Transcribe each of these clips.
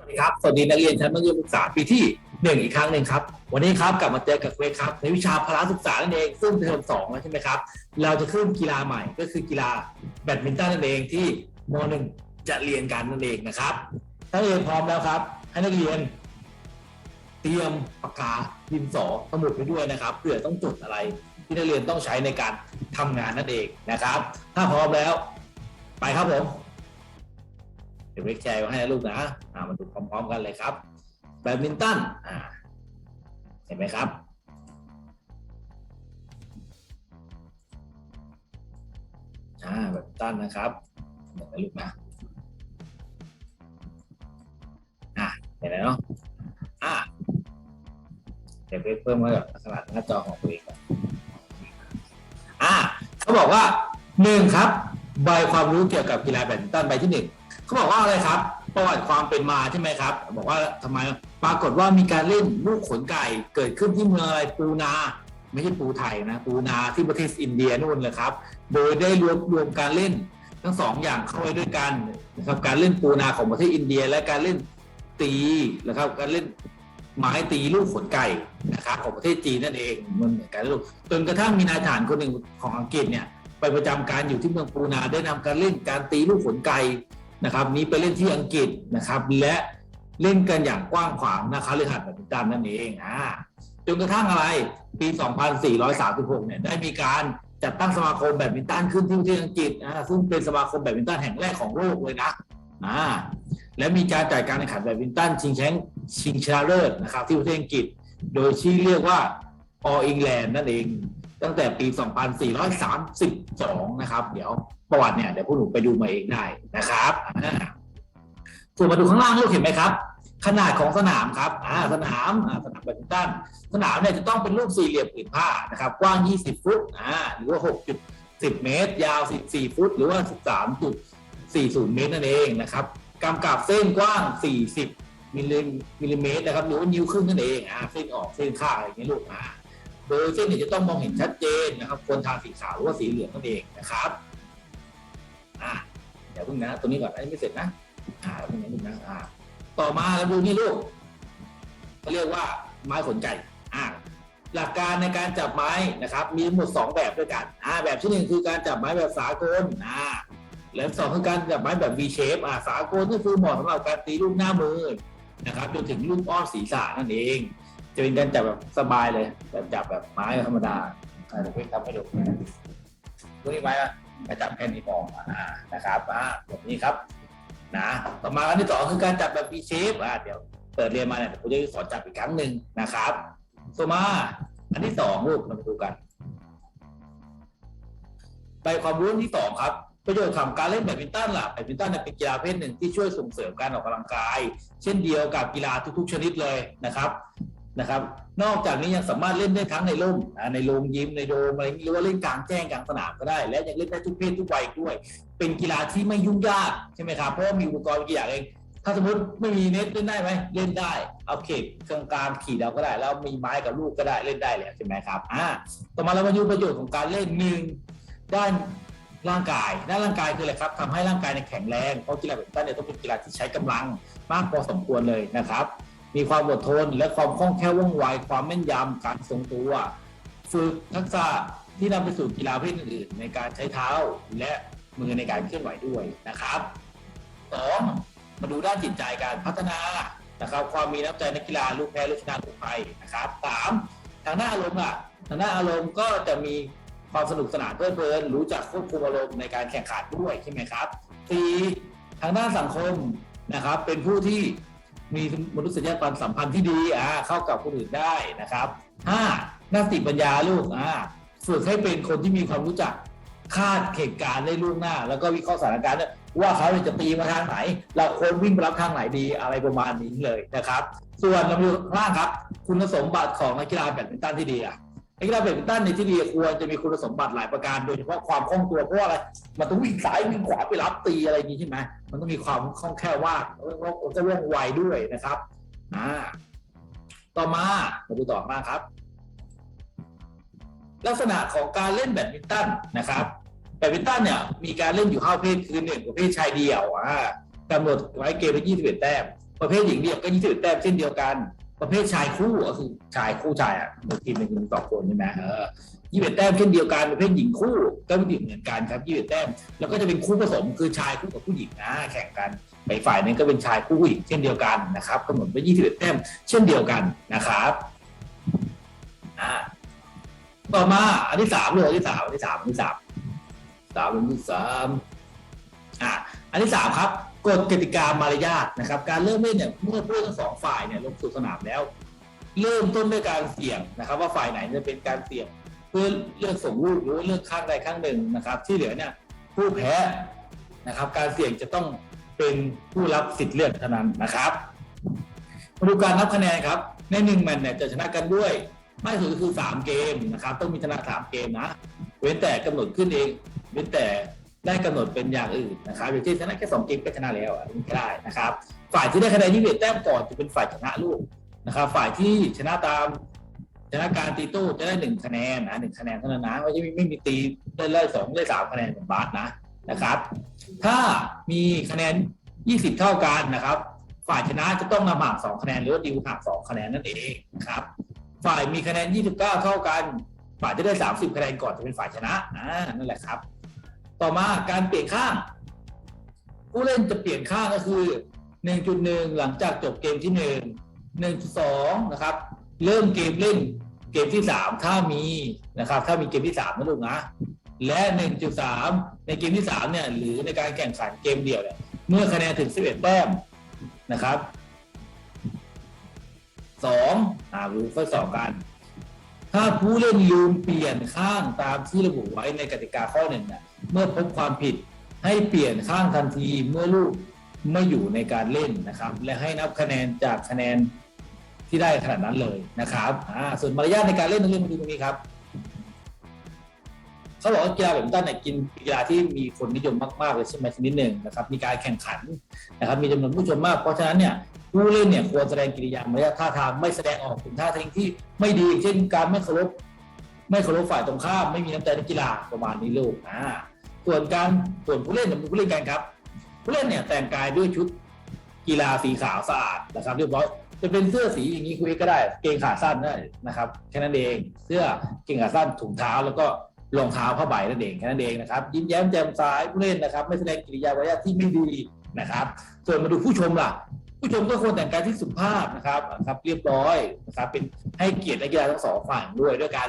สวัสดีครับ สวัสดีนักเรียนชั้นมัธยมศึกษาปีที่หนึ่งอีกครั้งหนึ่งครับ วันนี้ครับกลับมาเจอกับเวครับ ในวิชาพละศึกษานั่นเอง ซึ่งเป็นทอมสองแล้วใช่ไหมครับ เราจะขึ้นกีฬาใหม่ก็คือกีฬาแบดมินตันนั่นเองที่มหนึ่งจะเรียนกันนั่นเองนะครับถ้านักเรียนพร้อมแล้วครับ ให้นักเรียน เตรียมปากกาดินสอสมุดไปด้วยนะครับเผื่อต้องจดอะไร ที่นักเรียนต้องใช้ในการทำงานนั่นเองนะครับ ถ้าพร้อมแล้ว ไปครับผม เดี๋ยวเวกแชร์ไว้ให้ลูกนะอ่ามาดูพร้อมๆกันเลยครับ แบดมินตันอ่าเห็นไหมครับอ่าแบดมินตันนะครับเห็นไหมลูกนะอ่าเห็นไหมเนาะอ่าเดี๋ยวเวกเพิ่มไว้กับขนาดหน้าจอของตัวเองก่อนอ่าเขาบอกว่าหนึ่งครับ ใบความรู้เกี่ยวกับกีฬาแบดมินตันใบที่หนึ่ง เขาบอกว่าอะไรครับ ประวัติความเป็นมาใช่ไหมครับ บอกว่าทำไมปรากฏว่ามีการเล่นลูกขนไก่เกิดขึ้นที่เมืองอะไรปูนา ไม่ใช่ปูไทยนะปูนาที่ประเทศอินเดียนู่นเลยครับ โดยได้รวมรวมการเล่นทั้งสองอย่างเข้าไว้ด้วยกันนะครับการเล่นปูนาของประเทศอินเดีย และการเล่นตีนะครับการเล่นไม้ตีลูกขนไก่นะครับของประเทศจีนนั่นเองมันเหมือนกันลูกจนกระทั่งมีนายทหารคนหนึ่งของอังกฤษเนี่ยไปประจำการอยู่ที่เมืองปูนาได้นำการเล่นการตีลูกขนไก่ นะครับนี้ไปเล่นที่อังกฤษนะครับ และเล่นกันอย่างกว้างขวางนะครับเรือหัดแบดมินตันนั่นเองอ่าจนกระทั่งอะไรปี 2436 เนี่ยได้มีการจัดตั้งสมาคมแบดมินตันขึ้นที่ประเทศอังกฤษอ่าซึ่งเป็นสมาคมแบดมินตันแห่งแรกของโลกเลยนะอ่าและมีการจัดการแข่งขันแบดมินตันชิงแชมป์ชิงชนะเลิศนะครับที่ประเทศอังกฤษ โดยที่เรียกว่า All England นั่นเอง ตั้งแต่ปี 2432 นะครับ เดี๋ยวประวัติเนี่ยเดี๋ยวพวกหนูไปดูมาเองได้นะครับส่วนมาดูข้างล่างลูกเห็นไหมครับ ขนาดของสนามครับอ่าสนามอ่าสนามแบดมินตันสนามเนี่ยจะต้องเป็นรูปสี่เหลี่ยมผืนผ้านะครับ กว้าง 20 ฟุตอ่าหรือว่า 6.10 เมตร ยาว 14 ฟุต หรือว่า 13.40 เมตรนั่นเองนะครับกำกับเส้นกว้าง 40มิลลิมิลลิเมตรนะครับหรือว่านิ้วครึ่งนั่นเองอ่าเส้นออกเส้นค่าอะไรอย่างเงี้ยลูกอ่า โดยเส้นเนี่ยจะต้องมองเห็นชัดเจนนะครับควรทาสีขาวหรือว่าสีเหลืองนั่นเองนะครับอ่าเดี๋ยวเพิ่งนะตัวนี้ก่อนอันนี้ไม่เสร็จนะอ่าเพิ่งนะพิ่งนะอ่าต่อมาเราดูนี่ลูกเขาเรียกว่าไม้ขนไก่อ่าหลักการในการจับไม้นะครับ มีทั้งหมดสองแบบด้วยกันอ่าแบบที่หนึ่งคือการจับไม้แบบสากลอ่าและสองคือการจับไม้แบบ V shape อ่าสากลก็คือเหมาะสำหรับการตีลูกหน้ามือนะครับจนถึงลูกอ้อมศีรษะนั่นเอง จะเป็นการจับแบบสบายเลยแบบจับแบบไม้ธรรมดาอ่าเดี๋ยวพี่ทำให้ดูพวกนี้ไม้ละมาจับแค่นี้พออ่านะครับอ่าแบบนี้ครับนะต่อมาอันที่สองคือการจับแบบ V shape อ่าเดี๋ยวเปิดเรียนมาเนี่ยผมจะสอนจับอีกครั้งหนึ่งนะครับต่อมาอันที่สองลูกเรามาดูกันไปความรู้ที่สองครับประโยชน์ของการเล่นแบดมินตันล่ะแบดมินตันเนี่ยเป็นกีฬาประเพศหนึ่งที่ช่วยส่งเสริมการออกกำลังกาย เช่นเดียวกับกีฬาทุกๆ ชนิดเลยนะครับ นะครับ นอกจากนี้ยังสามารถเล่นได้ทั้งในร่มในโรงยิมในโดมอะไรอย่างนี้หรือว่าเล่นกลางแจ้งกลางสนามก็ได้ และยังเล่นได้ทุกเพศทุกวัยด้วย เป็นกีฬาที่ไม่ยุ่งยากใช่ไหมครับเพราะว่ามีอุปกรณ์กี่อย่างเองถ้าสมมติไม่มีเน็ตเล่นได้ไหมเล่นได้เอาเขตกลางกลางขี่เราก็ได้ แล้วมีไม้กับลูกก็ได้เล่นได้แล้วใช่ไหมครับอ่าต่อมาเรามาดูประโยชน์ของการเล่นหนึ่งด้านร่างกายด้านร่างกายคืออะไรครับทำให้ร่างกายเนี่ยแข็งแรงเพราะกีฬาแบดมินตันเนี่ยต้องเป็นกีฬาที่ใช้กำลังมากพอสมควรเลยนะครับ มีความอดทน และความคล่องแคล่วว่องไวความแม่นยำการทรงตัว ฝึกทักษะที่นำไปสู่กีฬาประเภทอื่นๆในการใช้เท้าและมือในการเคลื่อนไหวด้วยนะครับสองมาดูด้านจิตใจการพัฒนานะครับ ความมีน้ำใจในกกีฬาลูกแพ้ลูกชนะลูกไปนะครับสามทางหน้านอารมณ์อะทางหน้านอารมณ์ก็จะมีความสนุกสนานเพลิดเพลิน รู้จักควบคุมอารมณ์ในการแข่งขันด้วยใช่ไหมครับสี่ทางด้านสังคมนะครับ เป็นผู้ที่ มีมนุษยสัมพันธ์ที่ดีอ่าเข้ากับคนอื่นได้นะครับห้าหน้าสติปัญญาลูกอ่าฝึกให้เป็นคนที่มีความรู้จักคาดเหตุการณ์ได้ล่วงหน้า แล้วก็วิเคราะห์สถานการณ์ว่าเขาจะตีมาทางไหน เราควรวิ่งไปรับทางไหนดีอะไรประมาณนี้เลยนะครับ ส่วนลำดับข้างล่างครับ คุณสมบัติของนักกีฬาแบดมินตันที่ดีอะ นักกีฬาแบดมินตันในที่ดีควรจะมีคุณสมบัติหลายประการโดยเฉพาะความคล่องตัวเพราะอะไรมันต้องวิ่งซ้ายวิ่งขวาไปรับตีอะไรอย่างนี้ใช่ไหมมันต้องมีความคล่องแคล่วว่างจะว่องไวด้วยนะครับอ่าต่อมามาดูต่อมาครับ ลักษณะของการเล่นแบดมินตันนะครับแบดมินตันเนี่ยมีการเล่นอยู่ห้าประเภทคือหนึ่งประเภทชายเดี่ยวอ่ากำหนดไว้เกมละ21แต้มประเภทหญิงเดี่ยวก็ยี่สิบแต้มเช่นเดียวกัน ประเภทชายคู่ก็คือชายคู่ชายอะบางทีมันมีสองคนใช่ไหมเออยี่สิบแต้มเช่นเดียวกันประเภทหญิงคู่ก็มีเหมือนกันครับยี่สิบแต้มแล้วก็จะเป็นคู่ผสมคือชายคู่กับผู้หญิงนะแข่งกันไปฝ่ายหนึงก็เป็นชายคู่ผู้หญิงเช่นเดียวกันนะครับกำหนดไว้ยี่สิบแต้มเช่นเดียวกันนะครับอ่าต่อมาอันที่สามเลยอันที่สามอันที่สามอันที่สามสามอันที่สามอ่าอันที่สามครับ กฎกติกามารยาทนะครับ การเริ่มเล่นเนี่ยเมื่อผู้เล่นทั้งสองฝ่ายเนี่ยลงสู่สนามแล้ว เริ่มต้นด้วยการเสี่ยงนะครับ ว่าฝ่ายไหนจะเป็นการเสี่ยงเพื่อเลือกส่งลูกหรือว่าเลือกข้างใดข้างหนึ่งนะครับ ที่เหลือเนี่ยผู้แพ้นะครับ การเสี่ยงจะต้องเป็นผู้รับสิทธิ์เลือกเท่านั้นนะครับมาดูการนับคะแนนครับ ในหนึ่งแมตช์เนี่ยจะชนะกันด้วยมากสุดก็คือสามเกมนะครับ ต้องมีชนะสามเกมนะ เว้นแต่กำหนดขึ้นเอง เว้นแต่ ได้กำหนดเป็นอย่างอื่นนะครับอย่างเช่นชนะแค่สองเกมก็ชนะแล้วอันนี้ก็ได้นะครับ ฝ่ายที่ได้คะแนนยี่สิบแต้มก่อนจะเป็นฝ่ายชนะลูกนะครับ ฝ่ายที่ชนะตามชนะการตีโต้จะได้หนึ่งคะแนนนะหนึ่งคะแนนเท่านั้นนะไม่ใช่ไม่มีตีได้เลยสองได้สามคะแนนเหมือนบาสนะนะครับ ถ้ามีคะแนนยี่สิบเท่ากันนะครับ ฝ่ายชนะจะต้องนำห่างสองคะแนนหรือว่าดิวห่างสองคะแนนนั่นเองนะครับ ฝ่ายมีคะแนนยี่สิบเก้าเท่ากัน ฝ่ายจะได้สามสิบคะแนนก่อนจะเป็นฝ่ายชนะอ่านั่นแหละครับ ต่อมาการเปลี่ยนข้าง ผู้เล่นจะเปลี่ยนข้างก็คือ 1.1 หลังจากจบเกมที่ 1 1.2 นะครับ เริ่มเกมเล่นเกมที่ 3 ถ้ามีนะครับ ถ้ามีเกมที่3นะลูกนะ และ 1.3 ในเกมที่3เนี่ยหรือในการแข่งขันเกมเดียวเนี่ยเมื่อคะแนนถึง 11 แต้มนะครับ2อ่ารู้ข้อสองกัน ถ้าผู้เล่นลืมเปลี่ยนข้างตามที่ระบุไว้ในกติกาข้อหนึ่งเนี่ยเมื่อพบความผิดให้เปลี่ยนข้างทันทีเมื่อลูกไม่อยู่ในการเล่นนะครับ และให้นับคะแนนจากคะแนนที่ได้ขนาดนั้นเลยนะครับอ่าส่วนมารยาทในการเล่นต้องเล่นมาดูตรงนี้ครับเขาบอกว่ากีฬาแบดมินตันเนี่ยกินกีฬาที่มีคนนิยมมากๆเลยใช่ไหมชนิดหนึ่งนะครับ มีการแข่งขันนะครับ มีจำนวนผู้ชมมาก เพราะฉะนั้นเนี่ย ผู้เล่นเนี่ยควรแสดงกิริยามารยาทท่าทางไม่แสดงออกถึงท่าทางที่ไม่ดี เช่นการไม่เคารพไม่เคารพฝ่ายตรงข้ามไม่มีน้ำใจในกีฬาประมาณนี้ลูกอ่าส่วนการส่วนผู้เล่นเนี่ยผู้เล่นกันครับ ผู้เล่นเนี่ยแต่งกายด้วยชุดกีฬาสีขาวสะอาดนะครับเรียบร้อยจะเป็นเสื้อสีอย่างนี้คุยก็ได้ เกงขาสั้นได้นะครับแค่นั้นเองเสื้อเกงขาสั้นถุงเท้าแล้วก็รองเท้าผ้าใบนั่นเองแค่นั้นเองนะครับยิ้มแย้มแจ่มใสผู้เล่นนะครับ ไม่แสดงกิริยามารยาทที่ไม่ดีนะครับ ส่วนมาดูผู้ชมล่ะ ผู้ชมก็ควรแต่งกายที่สุภาพนะครับนะครับ เรียบร้อยนะครับ เป็นให้เกียรตินักกีฬาทั้งสองฝ่ายด้วยด้วยการ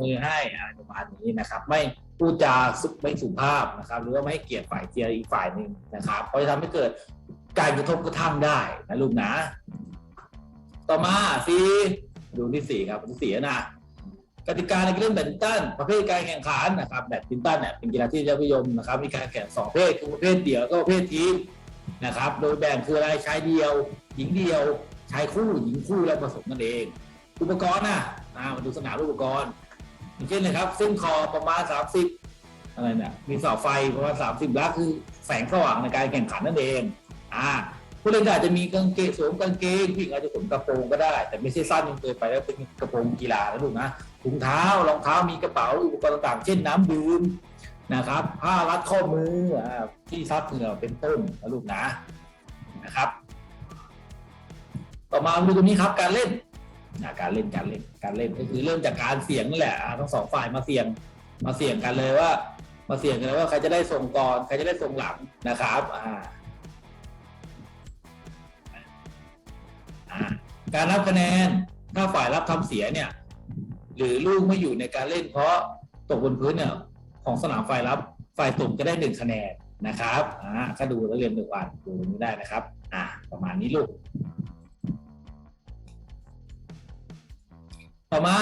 มือให้อะไรประมาณนี้นะครับ ไม่พูดจาสุไม่สุภาพนะครับ หรือว่าไม่ให้เกียรติฝ่ายเชียร์อีกฝ่ายหนึ่งนะครับเพราะจะทำให้เกิดการกระทบกระทั่งได้นะลูกนะ ต่อมาสี่ดูที่สี่ครับที่สี่นะกติกาในการเล่นแบดมินตันประเภทการแข่งขันนะครับแบดมินตันเนี่ยเป็นกีฬาที่ยอดนิยมนะครับ มีการแข่งสองประเภทคือประเภทเดี่ยวแล้วก็ประเภททีม นะครับ โดยแบ่งคืออะไรชายเดียว หญิงเดียวชายคู่หญิงคู่และผสมกันเอง อุปกรณ์นะอ่ามาดูสนามอุปกรณ์อย่างเช่นนะครับ เส้นคอประมาณ 30 อะไรเนี่ยมีเสาไฟประมาณ 30ลักคือแสงสว่างในการแข่งขันนั่นเองอ่าผู้เล่นอาจจะมีกางเกงสวมกางเกงผู้หญิงอาจจะสวมกระโปรงก็ได้ แต่ไม่ใช่สั้นจนเกินไปแล้วเป็นกระโปรงกีฬานะลูกนะถุงเท้ารองเท้ามีกระเป๋าอุปกรณ์ต่างๆ เช่นน้ำดื่ม นะครับ ผ้ารัดข้อมือที่ซับเหงื่อเป็นต้นนะลูกนะนะครับ ต่อมาดูตรงนี้ครับการเล่นอะการเล่นการเล่นการเล่นก็คือเริ่มจากการเสี่ยงนั่นแหละทั้งสองฝ่ายมาเสี่ยงมาเสี่ยงกันเลยว่า มาเสี่ยงกันเลยว่าใครจะได้ส่งก่อนใครจะได้ส่งหลังนะครับอ่าการนับคะแนนถ้าฝ่ายรับทำเสียเนี่ย หรือลูกไม่อยู่ในการเล่นเพราะตกบนพื้นเนี่ย ของสนามฝ่ายรับฝ่ายส่งจะได้หนึ่งคะแนนนะครับอ่าก็ดูแล้วเรียนหนึ่งวันดูไม่ได้นะครับ อ่า ประมาณนี้ลูก ต่อมา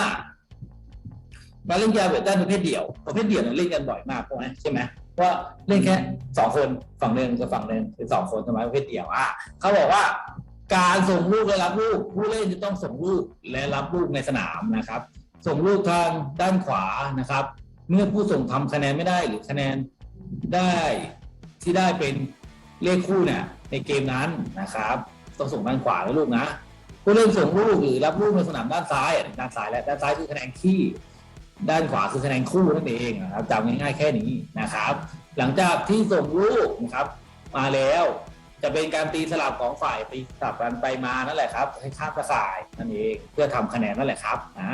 กาเล่นกีฬาเวทด้านประเภทเดี่ยวประเภทเดี่ยวเนี่ยเล่นกันบ่อยมากใช่ไหมใช่ไหมว่าเล่นแค่สองคนฝั่งหนึ่งกับฝั่งหนึ่งเป็นสองคนใช่ไมประเภทเดี่ยวอะเขาบอกว่าการส่งลูกและรับลูก ผู้เล่นจะต้องส่งลูกและรับลูกในสนามนะครับ ส่งลูกทางด้านขวานะครับ เมื่อผู้ส่งทำคะแนนไม่ได้หรือคะแนนได้ที่ได้เป็นเลขคู่เนี่ยในเกมนั้นนะครับ ต้องส่งด้านขวาแล้วลูกนะผู้เล่นส่งลูกหรือรับลูกในสนามด้านซ้ายด้านซ้ายและด้านซ้ายคือคะแนนขี้ด้านขวาคือคะแนนคู่นั่นเองนะครับจำง่ายๆแค่นี้นะครับ หลังจากที่ส่งลูกนะครับ มาแล้วจะเป็นการตีสลับของฝ่ายตีสลับกันไปมานั่นแหละครับให้ข้ามกระสายนั่นเองเพื่อทำคะแนนนั่นแหละครับอ่า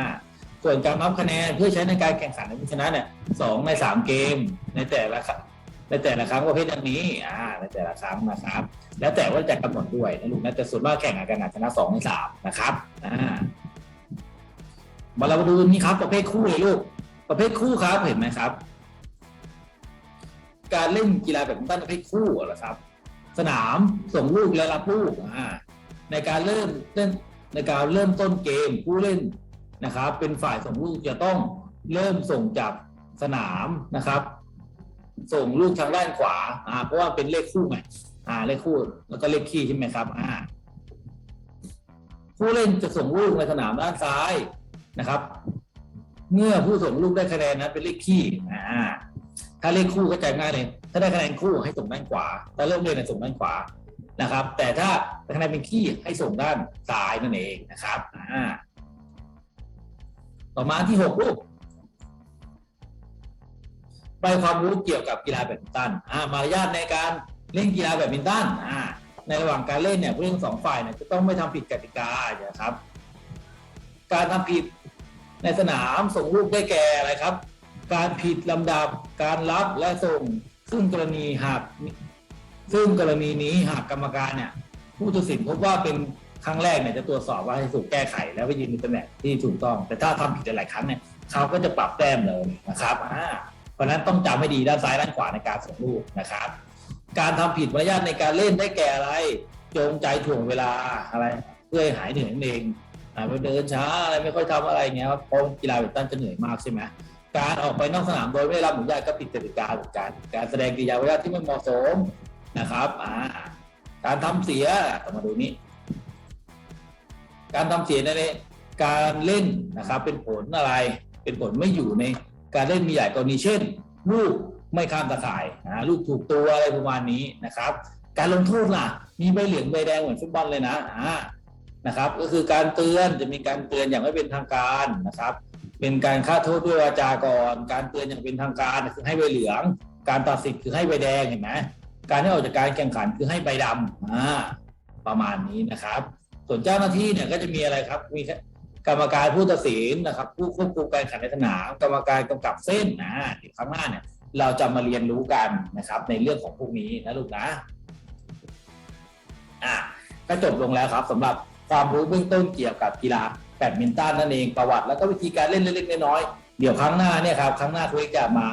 ส่วนการนับคะแนนเพื่อใช้ในการแข่งขันในผู้ชนะเนี่ยสองในสามเกมในแต่ละครั้งในแต่ละครั้งประเภทอย่างนี้อ่าในแต่ละครั้งนะครับ แล้วแต่ว่าจะกำหนดด้วยนะลูกนะแต่ส่วนมากแข่งกันอาจชนะสองในสามนะครับอ่ามาเรามาดูนี่ครับ ประเภทคู่เลยลูก ประเภทคู่ครับเห็นไหมครับ การเล่นกีฬาแบดมินตันประเภทคู่เหรอครับ สนามส่งลูกและรับลูกอ่าในการเริ่มเล่นในการเริ่มต้นเกมผู้เล่น นะครับ เป็นฝ่ายส่งลูกจะต้องเริ่มส่งจากสนามนะครับ ส่งลูกทางด้านขวาอ่าเพราะว่าเป็นเลขคู่ไงอ่าเลขคู่แล้วก็เลขคี่ใช่ไหมครับอ่าผู้เล่นจะส่งลูกในสนามด้านซ้ายนะครับ เมื่อผู้ส่งลูกได้คะแนนนั้นเป็นเลขคี่อ่าถ้าเลขคู่ก็จง่ายเลย ถ้าได้คะแนนคู่ให้ส่งด้านขวา ถ้าเริ่มเล่นส่งด้านขวานะครับ แต่ถ้าคะแนนเป็นขี้ให้ส่งด้านซ้ายนั่นเองนะครับอ่า ต่อมาที่หกลูกไปความรู้เกี่ยวกับกีฬาแบดมินตันอ่ามารยาทในการเล่นกีฬาแบดมินตันอ่าในระหว่างการเล่นเนี่ยผู้เล่นสองฝ่ายเนี่ยจะต้องไม่ทำผิดกติกานะครับ การทำผิดในสนามส่งลูกได้แก่อะไรครับ การผิดลำดับการรับและส่งซึ่งกรณีหากซึ่งกรณีนี้หากกรรมการเนี่ยผู้ตัดสินพบว่าเป็น ครั้งแรกเนี่ยจะตรวจสอบว่าให้ถูกแก้ไขแล้วไปยืนในตำแหน่งที่ถูกต้อง แต่ถ้าทำผิดหลายครั้งเนี่ยเขาก็จะปรับแต้มเลยนะครับอ่าเพราะฉะนั้นต้องจำให้ดีด้านซ้ายด้านขวาในการส่งลูกนะครับ การทำผิดมารยาทในการเล่นได้แก่อะไร จงใจถ่วงเวลาอะไร เพื่อให้หายเหนื่อยนั่นเองไปเดินช้าอะไรไม่ค่อยทำอะไรเงี้ยครับเพราะกีฬาแบดตันจะเหนื่อยมากใช่ไหมการออกไปนอกสนามโดยไม่ได้รับอนุญาตก็ผิดกติกาเหมือนกันการแสดงกิริยามารยาที่ไม่เหมาะสมนะครับอ่าการทำเสียต้องมาดูนี้ การทำเสียในการเล่นนะครับเป็นผลอะไร เป็นผลไม่อยู่ในการเล่นมีใหลายกรณีเช่น ลูกไม่ข้ามตะข่ายนะลูกถูกตัวอะไรประมาณนี้นะครับ การลงโทษล่ะ มีใบเหลืองใบแดงเหมือนฟุตบอลเลยนะอ่านะครับ ก็คือการเตือนจะมีการเตือนอย่างไม่เป็นทางการนะครับ เป็นการฆ่าโทษด้วยวาจาก่อน การเตือนอย่างเป็นทางการคือให้ใบเหลือง การตัดสิทธิ์คือให้ใบแดงเห็นไหมการให้ออกจากการแข่งขันคือให้ใบดำอ่าประมาณนี้นะครับ ส่วนเจ้าหน้าที่เนี่ยก็จะมีอะไรครับ มีกรรมการผู้ตัดสินนะครับ ผู้ควบคุมการแข่งขันในสนามกรรมการกำกับเส้นอ่าเดี๋ยวครั้งหน้าเนี่ยเราจะมาเรียนรู้กันนะครับ ในเรื่องของพวกนี้นะลูกนะอะก็จบลงแล้วครับสำหรับความรู้เบื้องต้นเกี่ยวกับกีฬาแบดมินตันนั่นเองประวัติ แล้วก็วิธีการเล่นเล็กๆน้อยๆเดี๋ยวครั้งหน้าเนี่ยครับครั้งหน้าคุยจะมา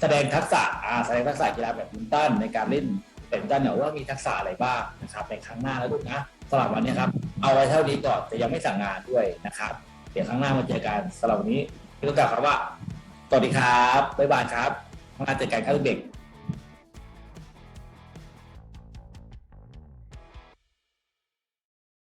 แสดงทักษะอ่าแสดงทักษะกีฬาแบดมินตันในการเล่นแบดมินตันเนี่ยว่ามีทักษะอะไรบ้างนะครับในครั้งหน้าแล้วลูกนะ สำหรับวันนี้ครับ เอาไว้เท่านี้ก่อนแต่ยังไม่สั่งงานด้วยนะครับ เดี๋ยวครั้งหน้ามาเจอกันสำหรับวันนี้ก็กล่าวคำว่าสวัสดีครับบ๊ายบายครับมาเจอกันครับเด็ก